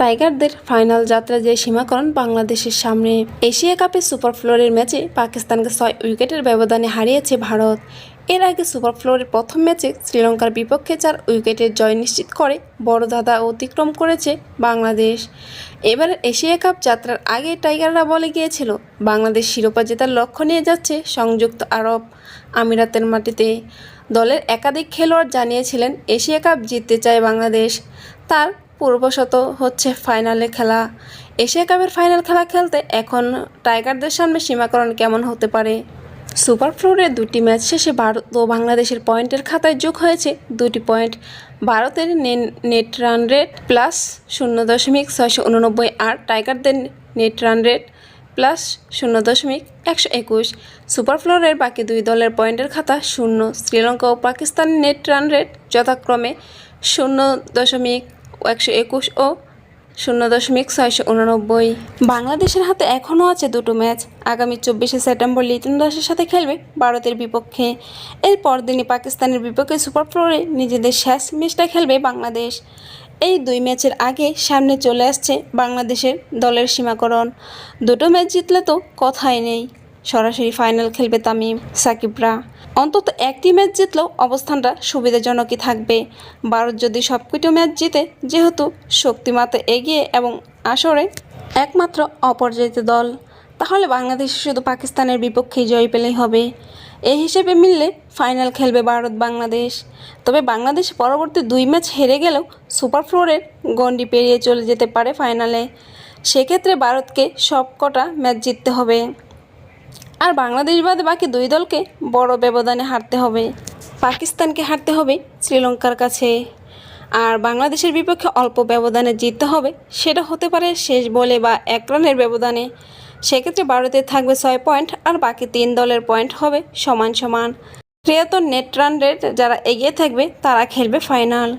টাইগারদের ফাইনাল যাত্রা যে সীমাকরণ বাংলাদেশের সামনে, এশিয়া কাপে সুপার ফ্লোরের ম্যাচে পাকিস্তানকে ছয় উইকেটের ব্যবধানে হারিয়েছে ভারত। এর আগে সুপার ফ্লোরের প্রথম ম্যাচে শ্রীলঙ্কার বিপক্ষে চার উইকেটের জয় নিশ্চিত করে বড় ধাঁধা অতিক্রম করেছে বাংলাদেশ। এবার এশিয়া কাপ যাত্রার আগে টাইগাররা বলে গিয়েছিল, বাংলাদেশ শিরোপা জেতার লক্ষ্য নিয়ে যাচ্ছে সংযুক্ত আরব আমিরাতের মাটিতে। দলের একাধিক খেলোয়াড় জানিয়েছিলেন, এশিয়া কাপ জিততে চায় বাংলাদেশ। তার পূর্বশত হচ্ছে ফাইনালে খেলা। এশিয়া কাপের ফাইনাল খেলা খেলতে এখন টাইগারদের সামনে সীমাকরণ কেমন হতে পারে? সুপার ফ্লোরে দুটি ম্যাচ শেষে ভারত ও বাংলাদেশের পয়েন্টের খাতায় যোগ হয়েছে দুটি পয়েন্ট। ভারতের নেট রান রেট প্লাস শূন্য দশমিক ছয়শো উননব্বই আর টাইগারদের নেট রান রেট প্লাস শূন্য দশমিক একশো একুশ। সুপার ফ্লোরের বাকি দুই দলের পয়েন্টের খাতা শূন্য। শ্রীলঙ্কা ও পাকিস্তানের নেট রান রেট যথাক্রমে শূন্য দশমিক একশো একুশ ও শূন্য দশমিক ছয়শো উননব্বই। বাংলাদেশের হাতে এখনও আছে দুটো ম্যাচ। আগামী চব্বিশে সেপ্টেম্বর লিটন দাসের সাথে খেলবে ভারতের বিপক্ষে। এর পরদিনই পাকিস্তানের বিপক্ষে সুপার ফ্লোরে নিজেদের শেষ ম্যাচটা খেলবে বাংলাদেশ। এই দুই ম্যাচের আগে সামনে চলে আসছে বাংলাদেশের দলের সীমাকরণ। দুটো ম্যাচ জিতলে তো কথাই নেই। সরাসরি ফাইনাল খেলবে তামিম, সাকিবরা। অন্তত একটি ম্যাচ জিতলেও অবস্থানটা সুবিধাজনকই থাকবে। ভারত যদি সবকটি ম্যাচ জিতে, যেহেতু শক্তিমাতে এগিয়ে এবং আসরে একমাত্র অপরাজিত দল, তাহলে বাংলাদেশ শুধু পাকিস্তানের বিপক্ষেই জয় পেলেই হবে। এই হিসেবে মিললে ফাইনাল খেলবে ভারত বাংলাদেশ। তবে বাংলাদেশ পরবর্তী দুই ম্যাচ হেরে গেলেও সুপার ফ্লোরের গণ্ডি পেরিয়ে চলে যেতে পারে ফাইনালে সেক্ষেত্রে ভারতকে সব কটা ম্যাচ জিততে হবে। আর বাংলাদেশ বাদে বাকি দুই দলকে বড় ব্যবধানে হারতে হবে। পাকিস্তানকে হারতে হবে শ্রীলঙ্কার কাছে। আর বাংলাদেশের বিপক্ষে অল্প ব্যবধানে জিততে হবে, সেটা হতে পারে শেষ বলে বা এক রানের ব্যবধানে। সেক্ষেত্রে ভারতের থাকবে ছয় পয়েন্ট আর বাকি তিন দলের পয়েন্ট হবে সমান সমান। ক্রিয়াতন নেট রান রেট যারা এগিয়ে থাকবে, তারা খেলবে ফাইনাল।